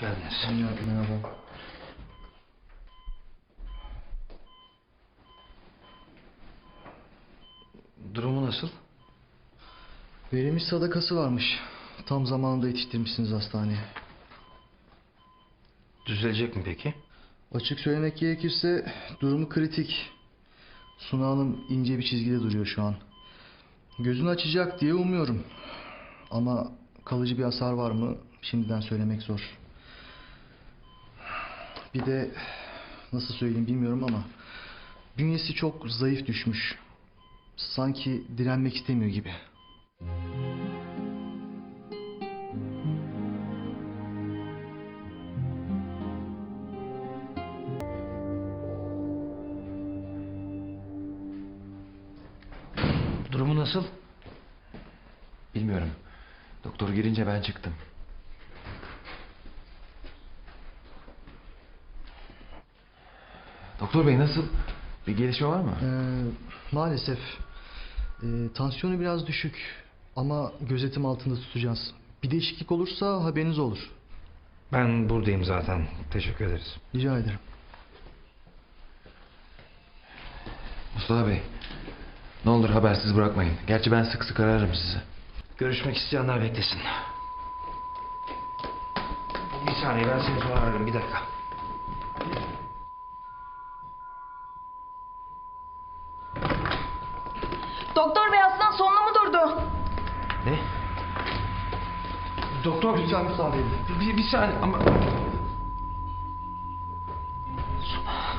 geldiniz. Merhaba. Durumu nasıl? Verilmiş sadakası varmış. Tam zamanında yetiştirmişsiniz hastaneye. Düzelecek mi peki? Açık söylemek gerekirse durumu kritik. Suna Hanım ince bir çizgide duruyor şu an. Gözünü açacak diye umuyorum. Ama kalıcı bir hasar var mı şimdiden söylemek zor. Bir de nasıl söyleyeyim bilmiyorum ama bünyesi çok zayıf düşmüş. Sanki direnmek istemiyor gibi. Durumu nasıl? Bilmiyorum. Doktor girince ben çıktım. Doktor bey nasıl? Bir gelişme var mı? Ee, maalesef ee, tansiyonu biraz düşük ama gözetim altında tutacağız. Bir değişiklik olursa haberiniz olur. Ben buradayım zaten. Teşekkür ederiz. Rica ederim. Mustafa bey. Ne olur habersiz bırakmayın. Gerçi ben sık sık ararım sizi. Görüşmek isteyenler beklesin. Bir saniye ben seni sonra ararım. Bir dakika. Doktor bey hastan sonlu mu durdu? Ne? Doktor bir saniye müsaade edin. Bir, bir saniye ama... Sabah.